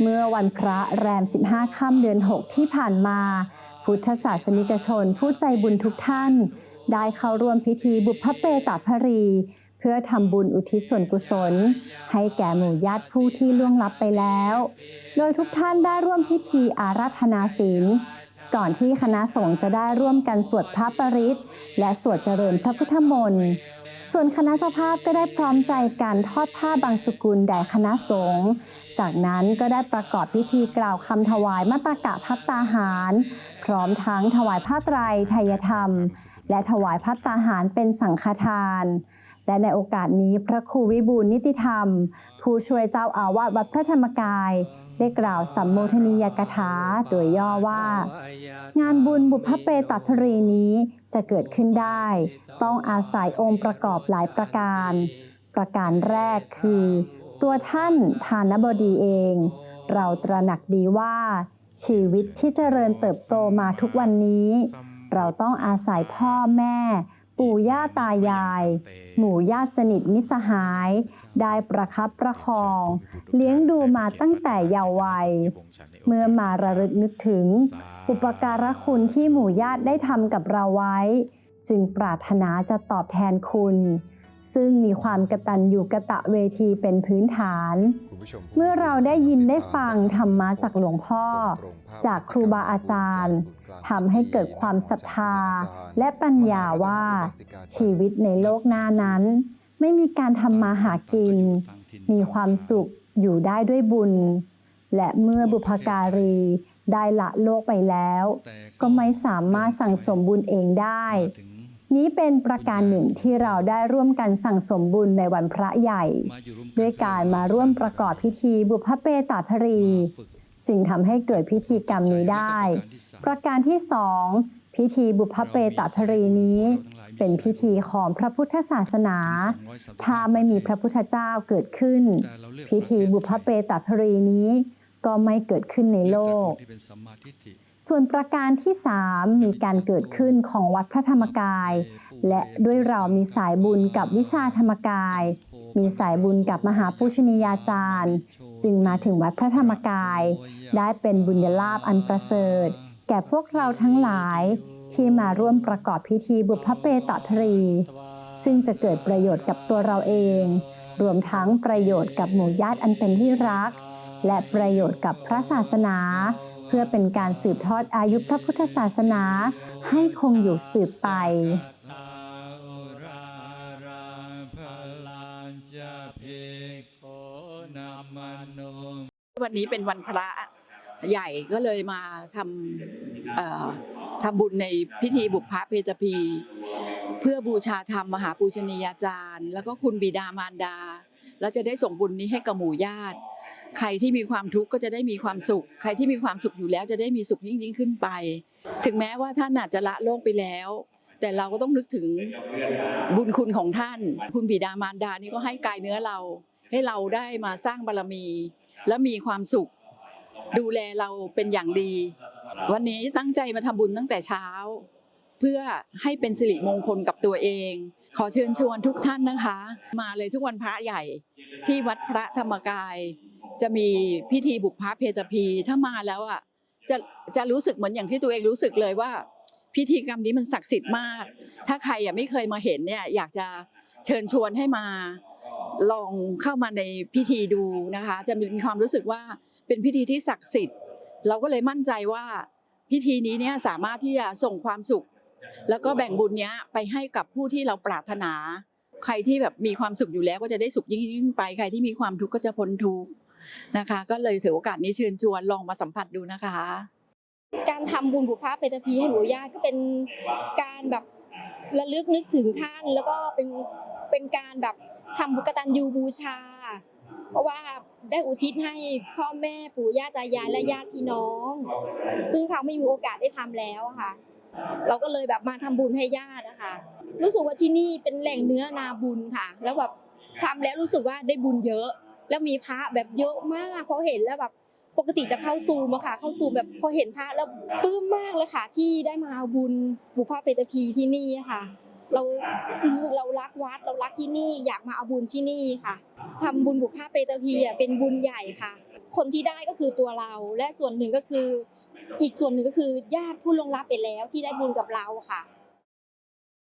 เมื่อวันพระแรม 15 ค่ำเดือน 6 ที่ผ่านมา พุทธศาสนิกชนผู้ใจบุญทุกท่าน ได้เข้าร่วมพิธีบุพเพตาภรี เพื่อทำบุญอุทิศส่วนกุศล ให้แก่หมู่ญาติผู้ที่ล่วงลับไปแล้ว โดยทุกท่านได้ร่วมพิธีอาราธนาศีลก่อนที่คณะสงฆ์จะได้ร่วมกันสวดพระปริตและสวดเจริญพระพุทธมนต์ส่วนคณะเจ้าภาพก็ได้พร้อมใจกันทอดผ้าบางสุกุลแด่คณะสงฆ์ จากนั้นก็ได้ประกอบพิธีกล่าวคำถวายมาตากะพัตตาหาร พร้อมทั้งถวายผ้าไตรไทยธรรม และถวายพัตตาหารเป็นสังฆทาน และในโอกาสนี้พระครูวิบูลนิติธรรม ผู้ช่วยเจ้าอาวาสวัดพระธรรมกาย ได้กล่าวสัมโมทนียกถาโดยย่อว่า งานบุญบุพเพตัพรีนี้จะเกิดขึ้นได้ ต้องอาศัยองค์ประกอบหลายประการ ประการแรกคือ ตัวท่านทานบดีเอง เราตระหนักดีว่า ชีวิตที่เจริญเติบโตมาทุกวันนี้ เราต้องอาศัยพ่อแม่ ปู่ย่าตายาย หมู่ญาติสนิทมิสหาย ได้ประคับประคอง เลี้ยงดูมาตั้งแต่เยาว์วัย เมื่อมาระลึกนึกถึง อุปการะคุณที่หมู่ญาติได้ทำกับเราไว้ จึงปรารถนาจะตอบแทนคุณ ซึ่งมีความกตัญญูกะตะเวทีเป็นพื้นฐาน เมื่อเราได้ยินได้ฟังธรรมะจากหลวงพ่อ จากครูบาอาจารย์ทำให้เกิดความศรัทธา และปัญญาว่า ชีวิตในโลกหน้านั้น ไม่มีการทำมาหากิน มีความสุขอยู่ได้ด้วยบุญ และเมื่อบุพการีได้ละโลกไปแล้ว ก็ไม่สามารถสั่งสมบุญเองได้ นี้เป็นประการหนึ่งที่เราได้ร่วมกันสั่งสมบุญในวันพระใหญ่ ด้วยการมาร่วมประกอบพิธีบุพเพตาภรี จึงทำให้เกิดพิธีกรรมนี้ได้ ประการที่สองพิธีบุพเพตาภรีนี้ เป็นพิธีของพระพุทธศาสนา ถ้าไม่มีพระพุทธเจ้าเกิดขึ้น พิธีบุพเพตาภรีนี้ก็ไม่เกิดขึ้นในโลก ส่วนประการที่ 3 มีการเกิดขึ้นของวัดพระธรรมกาย และด้วยเรามีสายบุญกับวิชาธรรมกาย มีสายบุญกับมหาปูชนียาจารย์ จึงมาถึงวัดพระธรรมกาย ได้เป็นบุญญาลาภอันประเสริฐ แก่พวกเราทั้งหลาย ที่มาร่วมประกอบพิธีบุพเพตตรี ซึ่งจะเกิดประโยชน์กับตัวเราเอง รวมทั้งประโยชน์กับหมู่ญาติอันเป็นที่รัก และประโยชน์กับพระศาสนา เพื่อเป็นการสืบทอดอายุพระพุทธศาสนาให้คงอยู่สืบไปวันนี้เป็นวันพระใหญ่ก็เลยมาทำทำบุญในพิธีบุพเพเพตพี เพื่อบูชาธรรมมหาปูชนียาจารย์ แล้วก็คุณบิดามารดา แล้วจะได้ส่งบุญนี้ให้กับหมู่ญาติ ใครที่มีความทุกข์ก็จะได้มีความสุข ใครที่มีความสุขอยู่แล้วจะได้มีสุขยิ่งยิ่งขึ้นไป ถึงแม้ว่าท่านอาจจะละโลกไปแล้ว แต่เราก็ต้องนึกถึงบุญคุณของท่าน คุณบิดามารดานี่ก็ให้กายเนื้อเรา ให้เราได้มาสร้างบารมี และมีความสุข ดูแลเราเป็นอย่างดี วันนี้ตั้งใจมาทำบุญตั้งแต่เช้า เพื่อให้เป็นสิริมงคลกับตัวเอง ขอเชิญชวนทุกท่านนะคะ มาเลยทุกวันพระใหญ่ที่วัดพระธรรมกาย จะมีพิธีบุพเพเพตพีถ้ามาแล้วอะจะจะรู้สึกเหมือนอย่างที่ตัวเองรู้สึกเลยว่า พิธีกรรมนี้มันศักดิ์สิทธิ์มาก ถ้าใครอะไม่เคยมาเห็นเนี่ยอยากจะเชิญชวนให้มาลองเข้ามาในพิธีดูนะคะ จะมีความรู้สึกว่าเป็นพิธีที่ศักดิ์สิทธิ์ เราก็เลยมั่นใจว่าพิธีนี้เนี่ยสามารถที่จะส่งความสุข แล้วก็แบ่งบุญเนี้ยไปให้กับผู้ที่เราปรารถนา ใครที่แบบมีความสุขอยู่แล้วก็จะได้สุขยิ่งไป ใครที่มีความทุกข์ก็จะพ้นทุกข์ นะคะ ก็เลยถือโอกาสนี้เชิญชวนลองมาสัมผัสดูนะคะ การทำบุญบุพเพเปตพีให้หมู่ญาติก็เป็นการแบบระลึกนึกถึงท่าน แล้วก็เป็นเป็นการแบบทำบุญกตัญญูบูชา เพราะว่าได้อุทิศให้พ่อแม่ปู่ย่าตายายและญาติพี่น้อง ซึ่งเขาไม่มีโอกาสได้ทำแล้วอะค่ะ เราก็เลยแบบมาทำบุญให้ญาตินะคะรู้สึกว่าที่นี่เป็นแหล่งเนื้อนาบุญค่ะ แล้วแบบทำแล้วรู้สึกว่าได้บุญเยอะ แล้วมีพระแบบเยอะมากเพราะเห็นแล้วแบบปกติจะเข้าซูมอะค่ะ เข้าซูมแบบพอเห็นพระแล้วปลื้มมากเลยค่ะ ที่ได้มาเอาบุญบุพเพเตพีที่นี่ค่ะ เราเรารักวัดเรารักที่นี่อยากมาเอาบุญที่นี่ค่ะทำบุญบุพเพเตพีอะเป็นบุญใหญ่ค่ะ คนที่ได้ก็คือตัวเราและส่วนหนึ่งก็คือ อีกส่วนหนึ่งก็คือญาติผู้ลงลับไปแล้วที่ได้บุญกับเราค่ะ